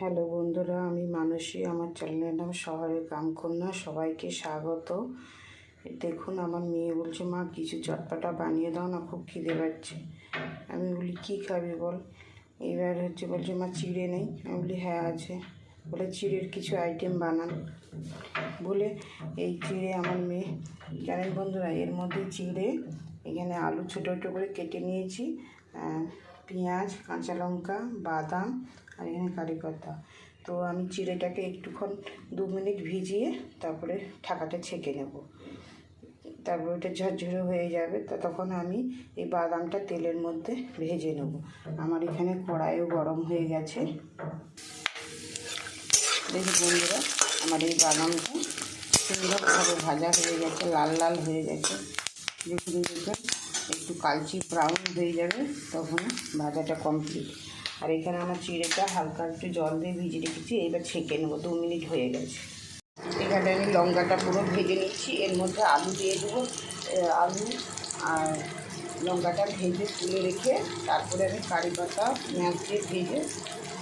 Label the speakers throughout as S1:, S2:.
S1: Hello বন্ধুরা, আমি মানসী। আমার চ্যানেলের নাম শহরের কামকন্যা সবাইকে স্বাগত। দেখুন, আমার মেয়ে বলছে, মা, কিছু চটপাটা বানিয়ে দাও না, খুব খিদে পাচ্ছে আমি বলি, কী খাবি বল? এবার হচ্ছে বলছে, মা, চিড়ে নেই। আমি বলি হ্যাঁ আছে। বলে, চিড়ের কিছু আইটেম বানান। বলে, এই চিড়ে আমার মেয়ে। জানেন বন্ধুরা, এর মধ্যে চিড়ে, এখানে আলু ছোটো ছোটো করে কেটে নিয়েছি পেঁয়াজ, কাঁচা লঙ্কা, বাদাম আর এখানে কারি পাতা তো আমি চিড়েটাকে একটুক্ষণ দু মিনিট ভিজিয়ে তারপরে ঠাকাটা ছেঁকে নেব। তারপর ওটা ঝরঝরে হয়ে যাবে, তো তখন আমি এই বাদামটা তেলের মধ্যে ভেজে নেব। আমার এখানে কড়াইও গরম হয়ে গেছে। দেখি বন্ধুরা, আমার এই বাদামটা সুন্দরভাবে ভাজা হয়ে গেছে, লাল লাল হয়ে গেছে। দেখুন দেখবেন একটু কালচি ব্রাউন হয়ে যাবে, তখন ভাজাটা কমপ্লিট। আর এখানে আমার চিড়েটা হালকা একটু জল দিয়ে ভিজে রেখেছি, এবার ছেঁকে নেব, দু মিনিট হয়ে গেছে। এখানে আমি লঙ্কাটা পুরো ভেজে নিচ্ছি, এর মধ্যে আলু দিয়ে দেবো আলু আর লঙ্কাটা ভেজে তুলে রেখে তারপরে আমি কারি পাতা, পেঁয়াজ দিয়ে ভেজে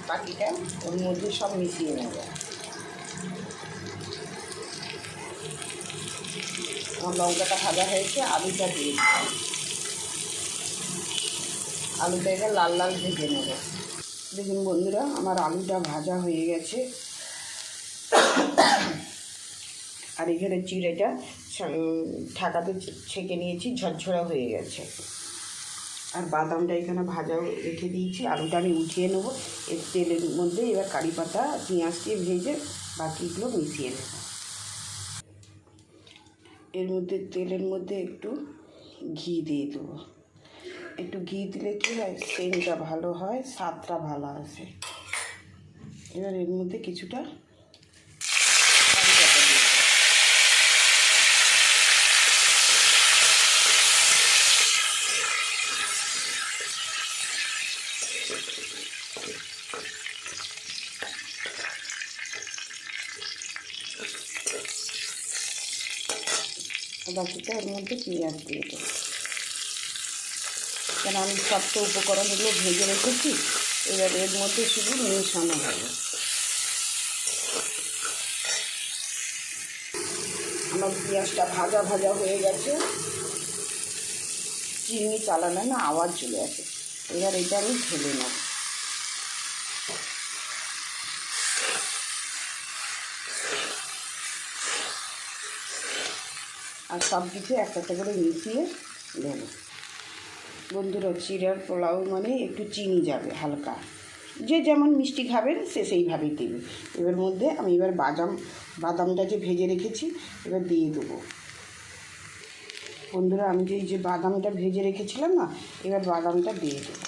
S1: বাকিটা ওর মধ্যে সব মিশিয়ে নেব। আমার লঙ্কাটা ভাজা হয়েছে, আলুটা দিয়ে আলুটা এবার লাল লাল ভেজে নেব। দেখুন বন্ধুরা, আমার আলুটা ভাজা হয়ে গেছে। আর এখানে চিড়েটা ঢাকাতে ছেঁকে নিয়েছি, ঝরঝরা হয়ে গেছে। আর বাদামটা এখানে ভাজা রেখে দিয়েছি। আলুটা আমি উঠিয়ে নেব। এর তেলের মধ্যে এবার কারি পাতা, পেঁয়াজ দিয়ে ভেজে বাকিগুলো মিশিয়ে নেব। এর মধ্যে, তেলের মধ্যে একটু ঘি দিয়ে দেবো। একটু ঘি দিলে কী হয়? সেন্টটা ভালো হয়, স্বাদটা ভালো আসে। এবার এর মধ্যে কিছুটা বাকিটা এর মধ্যে পেঁয়াজ দিয়ে দেবো কেন আমি সব তো উপকরণগুলো ভেজে রেখেছি? এবার এর মধ্যে শুধু মেশানো হবে। আমার পেঁয়াজটা ভাজা ভাজা হয়ে গেছে। চিনি চালানো না, আওয়াজ চলে আসে। এবার এটা আমি ঢেলে নেব। আর সব কিছু একটা একটা করে মিশিয়ে দেবো বন্ধুরা চিড়ার পোলাও মানে একটু চিনি যাবে, হালকা। যে যেমন মিষ্টি খাবেন, সে সেইভাবেই দেবে। এবার মধ্যে আমি এবার বাদাম, বাদামটা যে ভেজে রেখেছি, এবার দিয়ে দেবো। বন্ধুরা, আমি যে যে বাদামটা ভেজে রেখেছিলাম না, এবার বাদামটা দিয়ে দেবো।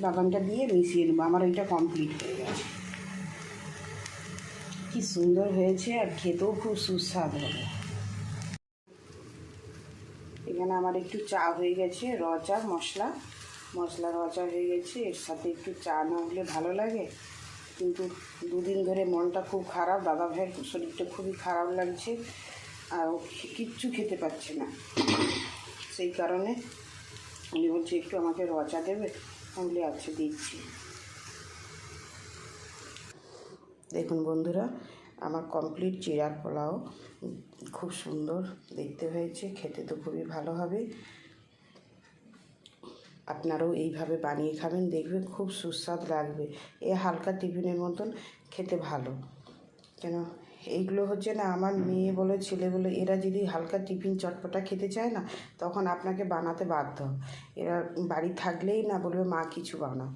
S1: বাদামটা দিয়ে মিশিয়ে নেব, আমার এটা কমপ্লিট হয়ে গেছে। কি সুন্দর হয়েছে আর খেতেও খুব সুস্বাদু হবে। এখানে আমার একটু চা হয়ে গেছে র চা মশলা। মশলা র চা হয়ে গেছে। এর সাথে একটু চা না হলে ভালো লাগে। কিন্তু দুদিন ধরে মনটা খুব খারাপ। দাদা ভাইয়ের শরীরটা খুবই খারাপ লাগছে। আর কিচ্ছু খেতে পাচ্ছে না। সেই কারণে উনি বলছে, একটু আমাকে র চা দেবে আমি আচ্ছা দিচ্ছি। দেখুন বন্ধুরা আমার কমপ্লিট চিড়ার পোলাও খুব সুন্দর দেখতে হয়েছে, খেতে তো খুবই ভালো হবে। আপনারাও এইভাবে বানিয়ে খাবেন, দেখবেন খুব সুস্বাদ লাগবে। এ হালকা টিফিনের মতন খেতে ভালো। কেন? এইগুলো হচ্ছে না, আমার মেয়ে বলে ছেলে বলে এরা যদি হালকা টিফিন চটপটা খেতে চায় না, তখন আপনাকে বানাতে বাধ্য। এরা বাড়ি থাকলেই না বলবে, মা, কিছু বানাও।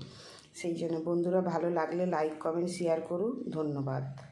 S1: সেই জন্য বন্ধুরা, ভালো লাগলে লাইক কমেন্ট শেয়ার করুন। ধন্যবাদ।